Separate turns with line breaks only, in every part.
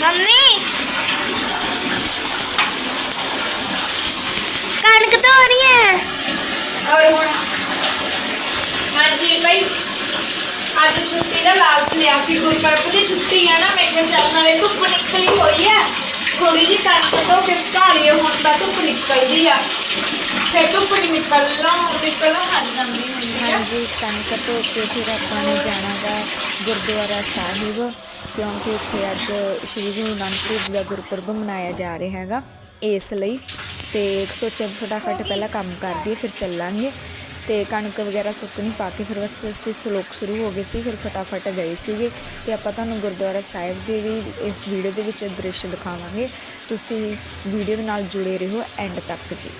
Mummy. ਕਣਕ ਧੋ ਰਹੀ ਹੈ।
ਔਰ ਹੁਣ। ਹਾਂਜੀ ਭਾਈ ਅੱਜ ਛੁੱਟੀ ਦਾ ਲਾਲਚ ਲਿਆ ਸੀ ਗੁਰਪੁਰਬ ਦੀ ਛੁੱਟੀ ਆ ਨਾ ਮੈਂ ਕਿਹਾ ਚੱਲ ਨਾਲੇ ਧੁੱਪ ਨਿਕਲੀ ਹੋਈ ਹੈ। ਥੋੜੀ ਜਿਹੀ ਕਣਕ ਧੋ ਕੇ ਸੁਕਾ ਲਈਏ ਹੁਣ ਤਾਂ ਧੁੱਪ ਨਿਕਲਦੀ ਆ। ਫਿਰ ਧੁੱਪ ਨਿਕਲਣਾ ਨਿਕਲਣਾ ਹਟ ਜਾਂਦੀ ਹੁੰਦੀ ਹੈ
ਹਾਂਜੀ ਕਣਕ ਧੋ ਕੇ ਫਿਰ ਆਪਾਂ ਨੇ ਜਾਣਾ ਗਾ ਗੁਰਦੁਆਰਾ ਸਾਹਿਬ। ਕਿਉਂਕਿ ਇੱਥੇ ਅੱਜ ਸ਼੍ਰੀ ਗੁਰੂ ਨਾਨਕ ਦੇਵ ਜੀ ਦਾ ਗੁਰਪੁਰਬ ਮਨਾਇਆ ਜਾ ਰਿਹਾ ਹੈਗਾ, ਇਸ ਲਈ। ਤੇ ਸੋਚਿਆ ਫਟਾਫਟ ਪਹਿਲਾਂ ਕੰਮ ਕਰਦੀ ਫਿਰ ਚੱਲਾਂਗੇ। ਤੇ ਕਣਕ ਵਗੈਰਾ ਸੁੱਕਣੀ ਪਾ ਕੇ ਫਿਰ ਬਸ ਅਸੀਂ ਸਲੋਕ ਸ਼ੁਰੂ ਹੋ ਗਏ ਸੀ, ਫਿਰ ਫਟਾਫਟ ਗਏ ਸੀਗੇ। ਤੇ ਆਪਾਂ ਤੁਹਾਨੂੰ ਗੁਰਦੁਆਰਾ ਸਾਹਿਬ ਦੇ ਵੀ ਇਸ ਵੀਡੀਓ ਦੇ ਵਿੱਚ ਦ੍ਰਿਸ਼ ਦਿਖਾਵਾਂਗੇ। ਤੁਸੀਂ ਵੀਡੀਓ ਦੇ ਨਾਲ ਜੁੜੇ ਰਹੋ ਐਂਡ ਤੱਕ ਜੀ।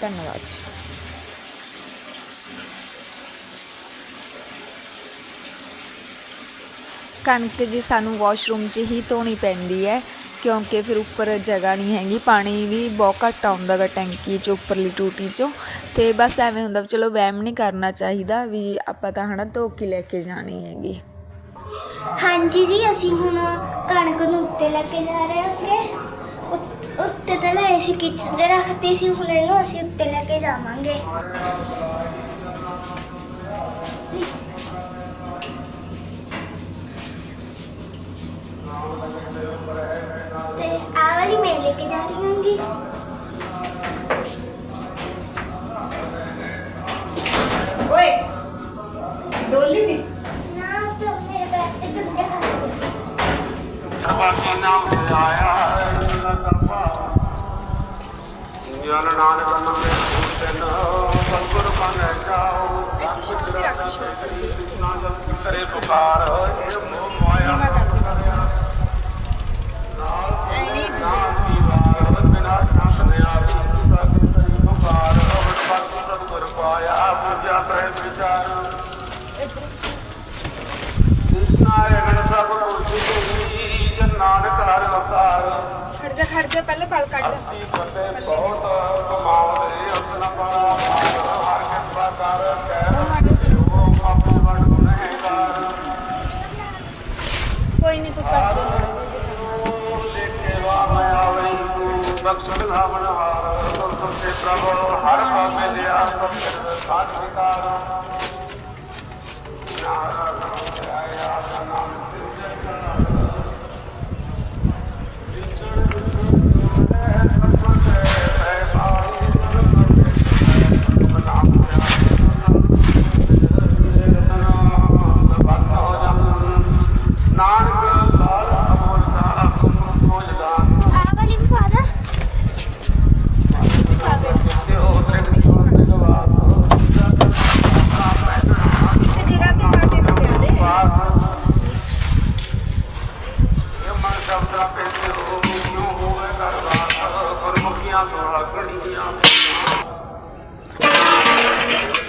ਧੰਨਵਾਦ ਜੀ। ਕਣਕ ਜੀ, ਸਾਨੂੰ ਵਾਸ਼ਰੂਮ 'ਚ ਹੀ ਧੋਣੀ ਪੈਂਦੀ ਹੈ, ਕਿਉਂਕਿ ਫਿਰ ਉੱਪਰ ਜਗ੍ਹਾ ਨਹੀਂ ਹੈਗੀ, ਪਾਣੀ ਵੀ ਬਹੁਤ ਘੱਟ ਆਉਂਦਾ ਗਾ ਟੈਂਕੀ 'ਚ, ਉੱਪਰਲੀ ਟੂਟੀ 'ਚੋਂ। ਤੇ ਬਸ ਐਵੇਂ ਹੁੰਦਾ ਵੀ ਚਲੋ ਵਹਿਮ ਨਹੀਂ ਕਰਨਾ ਚਾਹੀਦਾ ਵੀ ਆਪਾਂ ਤਾਂ ਹਨਾ ਧੋ ਕੇ ਲੈ ਕੇ ਜਾਣੀ ਹੈਗੀ।
ਹਾਂਜੀ ਜੀ, ਅਸੀਂ ਹੁਣ ਕਣਕ ਨੂੰ ਉੱਤੇ ਲੈ ਕੇ ਜਾ ਰਹੇ ਹਾਂਗੇ। ਉੱਤੇ ਤਾਂ ਲੈ ਅਸੀਂ ਕਿਚਨ 'ਚ ਰੱਖਤੀ ਸੀ, ਹੁਣ ਇਹਨੂੰ ਅਸੀਂ ਉੱਤੇ ਲੈ ਕੇ ਜਾਵਾਂਗੇ।
ਡੋਲੀ ਦੀ
ਨਾ ਤਾਂ ਮੇਰੇ ਬੈਗ 'ਚ ਗੰਦੇ ਖਾਸੇ
ਬਾਕੀ ਨਾਮ ਤੇ
ਖੜ ਜਾ ਖੜ ਜਾ ਪਹਿਲੇ ਪਲ ਕੱਢ। ਕੋਈ ਨਹੀਂ ਤੂੰ
ਤੂੰ ਬਖਸ਼ਣ ਧਾਵਨ ਹਾਰ। ਸੁਰ ਤੇ ਪ੍ਰਭ ਹਰ ਕਾ ਮਿਲਿਆ ਸਭ ਸਾਥ ਵਿਕਾਰ ਆਇਆ ਨਾਮ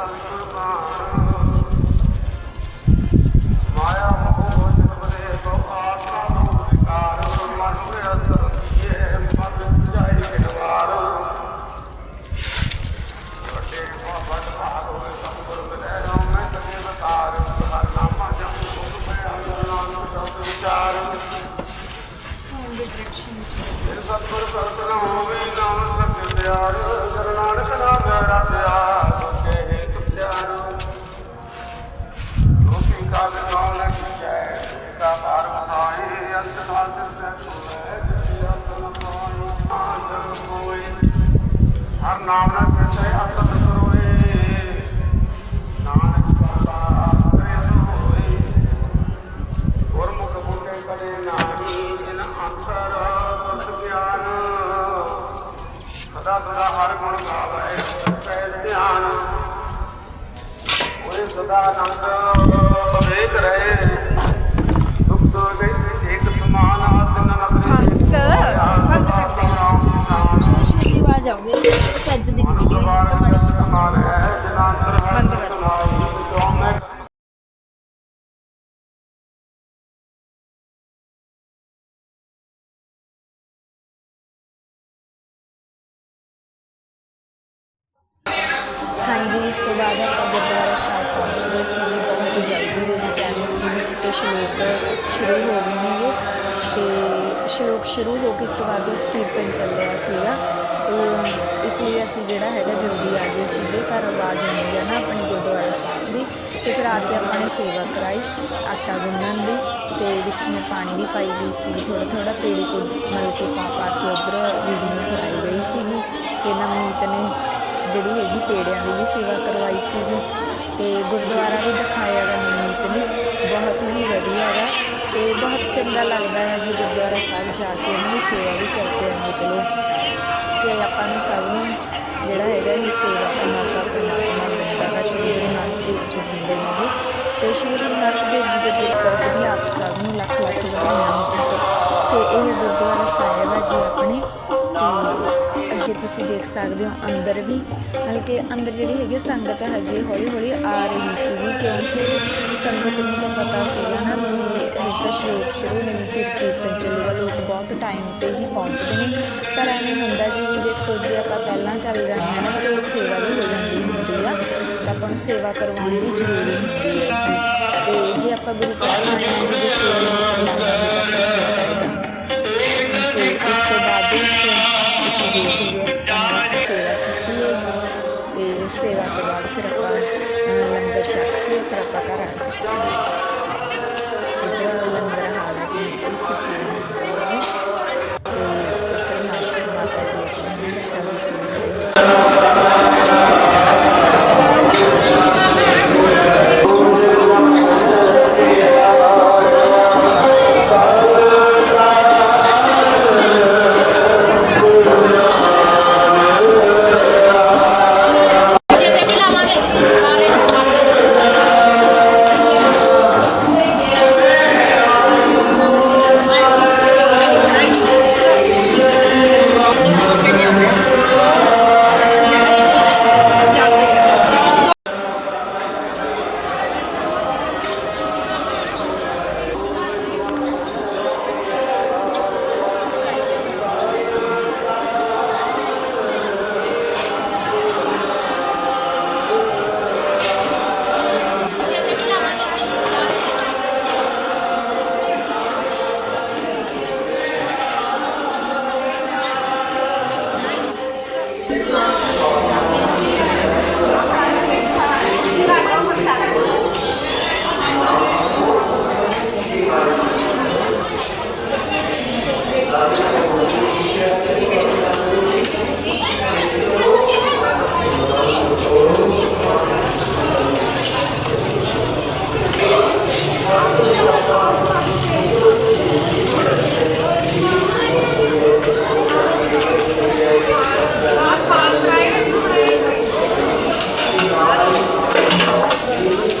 Oh,
my God. ਨਾਹੀ ਜਿਨ ਅੰਤਰ ਬਸ ਗਿਆਨ ਸਦਾ ਸਦਾ ਹਰ ਗੁਣ ਗਾਵੇ ਸਹਿ ਧਿਆਨ ਹੋਏ ਸਦਾ ਆਨੰਦ ਵਿਵੇਕ ਰਹੇ ਦੁਖ ਤੋਂ ਗਈ ਇੱਕ ਸਮਾਨ ਆਤਮ ਨਾ ਨਦਰ ਹਾਂ ਸਰ ਹਾਂ ਸਰ ਸ਼ੀਸ਼ੇ ਦੀ ਆਵਾਜ਼ ਆਉਂਦੀ
ਹਾਂਜੀ ਇਸ ਤੋਂ ਬਾਅਦ ਆਪਾਂ ਗੁਰਦੁਆਰਾ ਸਾਹਿਬ ਪਹੁੰਚ ਗਏ ਸੀਗੇ। ਬਹੁਤ ਜਲਦੀ ਦੇ ਵਿੱਚ ਐਵੇਂ ਸੀਗੇ ਵੀ ਕਿ ਸ਼ਲੋਕ ਸ਼ੁਰੂ ਹੋ ਗਏ ਨੇਗੇ ਤੇ ਸ਼ਲੋਕ ਸ਼ੁਰੂ ਹੋ ਕੇ ਇਸ ਤੋਂ ਬਾਅਦ ਵਿੱਚ ਕੀਰਤਨ ਚੱਲ ਰਿਹਾ ਸੀਗਾ। ਤੇ ਇਸ ਲਈ ਅਸੀਂ ਜਿਹੜਾ ਹੈਗਾ ਜਲਦੀ ਆ ਗਏ ਸੀਗੇ। ਘਰ ਆਵਾਜ਼ ਆਉਂਦੀ ਆ ਨਾ ਆਪਣੇ ਗੁਰਦੁਆਰਾ ਸਾਹਿਬ ਦੀ, ਤੇ ਫਿਰ ਆ ਕੇ ਆਪਾਂ ਨੇ ਸੇਵਾ ਕਰਾਈ ਆਟਾ ਗੁੰਨਣ ਦੀ। ਤੇ ਵਿੱਚ ਮੈਂ ਪਾਣੀ ਵੀ ਪਾਈ ਗਈ ਸੀ ਥੋੜਾ ਥੋੜਾ ਪੇੜੇ ਕੋ ਮਲ ਕੇ ਪਾ ਪਾ ਕੇ ਉੱਧਰ ਦੀਦੀ ਨੂੰ ਫੜਾਈ ਗਈ ਸੀਗੀ। ਤੇ ਨਵਨੀਤ ਨੇ ਜਿਹੜੀ ਹੈਗੀ ਪੇੜਿਆਂ ਦੀ ਵੀ ਸੇਵਾ ਕਰਵਾਈ ਸੀਗੀ ਤੇ ਗੁਰਦੁਆਰਾ ਵੀ ਦਿਖਾਇਆ ਗਾ ਨਵਨੀਤ ਨੇ। ਬਹੁਤ ਹੀ ਵਧੀਆ ਗਾ ਤੇ ਬਹੁਤ ਚੰਗਾ ਲੱਗਦਾ ਹੈ ਜੀ ਗੁਰਦੁਆਰਾ ਸਾਹਿਬ ਜਾ ਕੇ ਉਹਨਾਂ ਦੀ ਸੇਵਾ ਵੀ ਕਰਦੇ ਹਾਂ ਚਲੋ। ਤੇ ਆਪਾਂ ਨੂੰ ਸਭ ਨੂੰ ਜਿਹੜਾ ਹੈਗਾ ਇਹ ਸੇਵਾ ਦਾ ਮੌਕਾ ਪਰਮਾਤਮਾ ਦਿੰਦਾ ਗਾ ਸ਼੍ਰੀ ਗੁਰੂ ਨਾਨਕ ਦੇਵ ਜੀ ਦਿੰਦੇ ਨੇਗੇ ਤੇ ਸ਼੍ਰੀ ਗੁਰੂ ਨਾਨਕ ਦੇਵ ਜੀ ਦੇ ਗੁਰਪੁਰਬ ਦੀ ਆਪ ਸਭ ਨੂੰ ਲੱਖ ਲੱਖ ਵਧਾਈਆਂ ਹੋਣ ਜੀ। ਤੇ ਇਹ ਗੁਰਦੁਆਰਾ ਸਾਹਿਬ ਹੈ ਜੀ ਆਪਣੇ ਤੇ ਕਿ ਤੁਸੀਂ ਦੇਖ ਸਕਦੇ ਹੋ ਅੰਦਰ ਵੀ ਮਤਲਬ ਕਿ ਅੰਦਰ ਜਿਹੜੀ ਹੈਗੀ ਸੰਗਤ ਹਜੇ ਹੌਲੀ ਹੌਲੀ ਆ ਰਹੀ ਸੀਗੀ, ਕਿਉਂਕਿ ਸੰਗਤ ਨੂੰ ਤਾਂ ਪਤਾ ਸੀਗਾ ਨਾ ਵੀ ਇਸ ਤਾਂ ਸ਼ਲੋਕ ਸ਼ੁਰੂ ਨੇ ਫਿਰ ਕੀਰਤਨ ਚੱਲੂਗਾ, ਲੋਕ ਬਹੁਤ ਟਾਈਮ ਤੇ ਹੀ ਪਹੁੰਚਦੇ ਨੇ ਪਰ ਐਵੇਂ ਹੁੰਦਾ ਜੀ ਵੀ ਦੇਖੋ, ਜੇ ਆਪਾਂ ਪਹਿਲਾਂ ਚੱਲ ਜਾਂਦੇ ਹਾਂ ਨਾ, ਤੇ ਸੇਵਾ ਵੀ ਹੋ ਜਾਂਦੀ ਹੁੰਦੀ ਆ, ਤਾਂ ਆਪਾਂ ਨੂੰ ਸੇਵਾ ਕਰਵਾਉਣੀ ਵੀ ਜ਼ਰੂਰੀ ਹੁੰਦੀ ਹੈ ਜੀ। ਤੇ ਜੇ ਆਪਾਂ ਗੁਰੂ ਘਰ ਆਏ ਤੁਸੀਂ ਦੇਖ ਲਿਓ ਆਪਾਂ ਨੇ ਸੇਵਾ ਕੀਤੀ ਹੈਗੀ ਤੇ ਸੇਵਾ ਤੋਂ ਬਾਅਦ ਫਿਰ ਆਪਾਂ ਅਹ, ਲੰਗਰ ਛਕ ਕੇ ਫਿਰ ਆਪਾਂ ਘਰ ਆ Thank you.